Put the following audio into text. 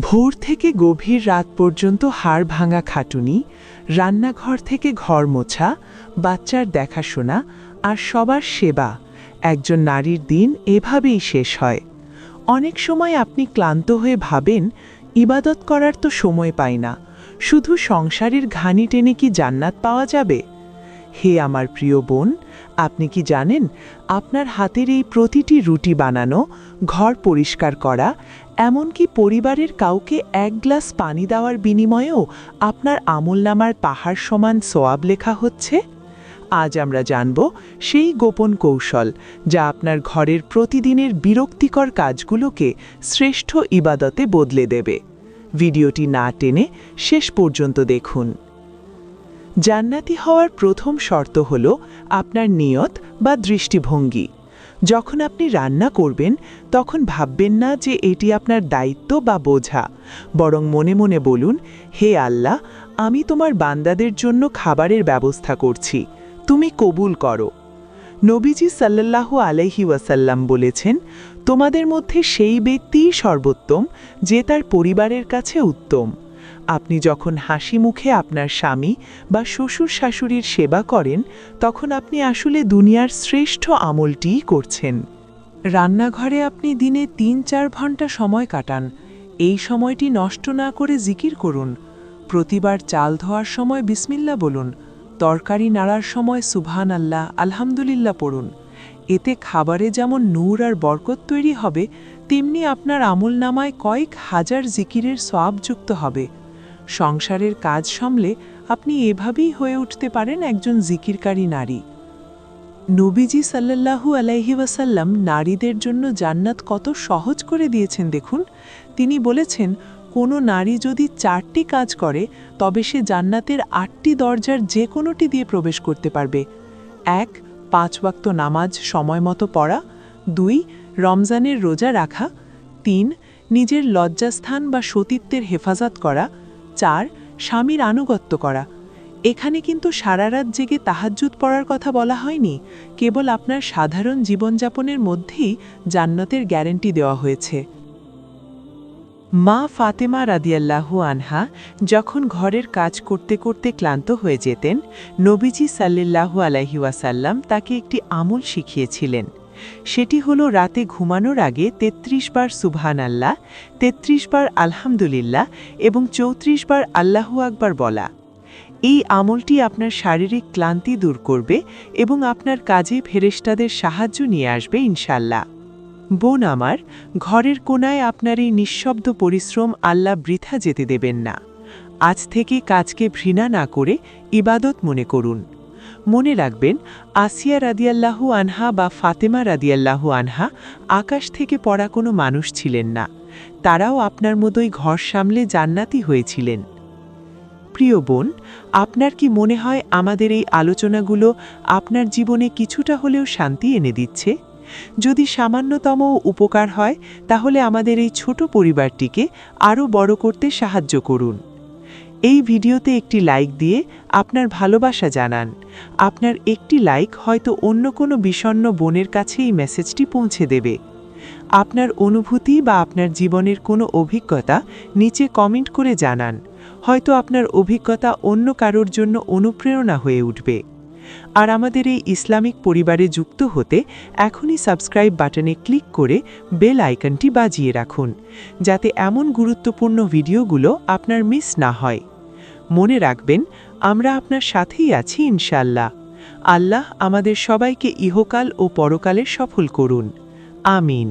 ভোর থেকে গভীর রাত পর্যন্ত হাড় ভাঙা খাটুনি, রান্নাঘর থেকে ঘর মোছা, বাচ্চার দেখাশোনা আর সবার সেবা একজন নারীর দিন এভাবেই শেষ হয়। অনেক সময় আপনি ক্লান্ত হয়ে ভাবেন, ইবাদত করার তো সময় পাই না, শুধু সংসারের ঘানি টেনে কি জান্নাত পাওয়া যাবে? হে আমার প্রিয় বোন, আপনি কি জানেন, আপনার হাতের এই প্রতিটি রুটি বানানো, ঘর পরিষ্কার করা এমনকি পরিবারের কাউকে এক গ্লাস পানি দেওয়ার বিনিময়েও আপনার আমলনামার পাহাড় সমান সোয়াব লেখা হচ্ছে? আজ আমরা জানব সেই গোপন কৌশল যা আপনার ঘরের প্রতিদিনের বিরক্তিকর কাজগুলোকে শ্রেষ্ঠ ইবাদতে বদলে দেবে। ভিডিওটি না টেনে শেষ পর্যন্ত দেখুন। জান্নাতি হওয়ার প্রথম শর্ত হল আপনার নিয়ত বা দৃষ্টিভঙ্গি। যখন আপনি রান্না করবেন, তখন ভাববেন না যে এটি আপনার দায়িত্ব বা বোঝা। বরং মনে মনে বলুন, হে আল্লাহ, আমি তোমার বান্দাদের জন্য খাবারের ব্যবস্থা করছি। তুমি কবুল করো। নবীজি সাল্লাল্লাহু আলাইহি ওয়াসাল্লাম বলেছেন, তোমাদের মধ্যে সেই ব্যক্তিই সর্বোত্তম, যে তার পরিবারের কাছে উত্তম। আপনি যখন হাসি মুখে আপনার স্বামী বা শ্বশুর শাশুড়ির সেবা করেন, তখন আপনি আসলে দুনিয়ার শ্রেষ্ঠ আমলটিই করছেন। রান্নাঘরে আপনি দিনে তিন চার ঘণ্টা সময় কাটান। এই সময়টি নষ্ট না করে জিকির করুন। প্রতিবার চাল ধোয়ার সময় বিসমিল্লা বলুন। তরকারি নাড়ার সময় সুবহান আল্লাহ আলহামদুলিল্লাহ পড়ুন। এতে খাবারে যেমন নূর আর বরকত তৈরি হবে তেমনি আপনার আমল নামায় কয়েক হাজার জিকিরের সওয়াব যুক্ত হবে। সংসারের কাজ সামলে আপনি এভাবেই হয়ে উঠতে পারেন একজন জিকিরকারী নারী। নবীজি সাল্লাল্লাহু আলাইহি ওয়াসাল্লাম নারীদের জন্য জান্নাত কত সহজ করে দিয়েছেন দেখুন। তিনি বলেছেন, কোনো নারী যদি চারটি কাজ করে, তবে সে জান্নাতের আটটি দরজার যে কোনোটি দিয়ে প্রবেশ করতে পারবে। এক, পাঁচ ওয়াক্ত নামাজ সময় মতো পড়া। দুই, রমজানের রোজা রাখা। তিন, নিজের লজ্জাস্থান বা সতীত্বের হেফাজত করা। চার, স্বামীর আনুগত্য করা। এখানে কিন্তু সারা রাত জেগে তাহাজ্জুদ পড়ার কথা বলা হয়নি। কেবল আপনার সাধারণ জীবনযাপনের মধ্যেই জান্নাতের গ্যারেন্টি দেওয়া হয়েছে। মা ফাতেমা রাদিয়াল্লাহু আনহা যখন ঘরের কাজ করতে করতে ক্লান্ত হয়ে যেতেন, নবীজি সাল্লাল্লাহু আলাইহি তাকে একটি আমল শিখিয়েছিলেন। সেটি হলো রাতে ঘুমানোর আগে ৩৩ বার সুবহান আল্লাহ ৩৩ বার আলহামদুলিল্লাহ এবং ৩৪ বার আল্লাহু আকবার বলা। এই আমলটি আপনার শারীরিক ক্লান্তি দূর করবে এবং আপনার কাজে ফেরেশতাদের সাহায্য নিয়ে আসবে ইনশাল্লাহ বোন আমার, ঘরের কোনায় আপনার এই নিঃশব্দ পরিশ্রম আল্লাহ বৃথা যেতে দেবেন না। আজ থেকে কাজকে ঘৃণা না করে ইবাদত মনে করুন। মনে রাখবেন, আসিয়া রাদিয়াল্লাহু আনহা বা ফাতেমা রাদিয়াল্লাহু আনহা আকাশ থেকে পড়া কোনো মানুষ ছিলেন না। তারাও আপনার মতোই ঘর সামলে জান্নাতি হয়েছিলেন। প্রিয় বোন, আপনার কি মনে হয় আমাদের এই আলোচনাগুলো আপনার জীবনে কিছুটা হলেও শান্তি এনে দিচ্ছে? যদি সামান্যতম উপকার হয়, তাহলে আমাদের এই ছোট পরিবারটিকে আরও বড় করতে সাহায্য করুন। এই ভিডিওতে একটি লাইক দিয়ে আপনার ভালোবাসা জানান। আপনার একটি লাইক হয়তো অন্য কোনো বিষণ্ন বোনের কাছে এই মেসেজটি পৌঁছে দেবে। আপনার অনুভূতি বা আপনার জীবনের কোনো অভিজ্ঞতা নিচে কমেন্ট করে জানান। হয়তো আপনার অভিজ্ঞতা অন্য কারোর জন্য অনুপ্রেরণা হয়ে উঠবে। আর আমাদের এই ইসলামিক পরিবারে যুক্ত হতে এখনই সাবস্ক্রাইব বাটনে ক্লিক করে বেল আইকনটি বাজিয়ে রাখুন, যাতে এমন গুরুত্বপূর্ণ ভিডিওগুলো আপনার মিস না হয়। মনে রাখবেন, আমরা আপনার সাথেই আছি ইনশাল্লাহ আল্লাহ আমাদের সবাইকে ইহকাল ও পরকালে সফল করুন। আমিন।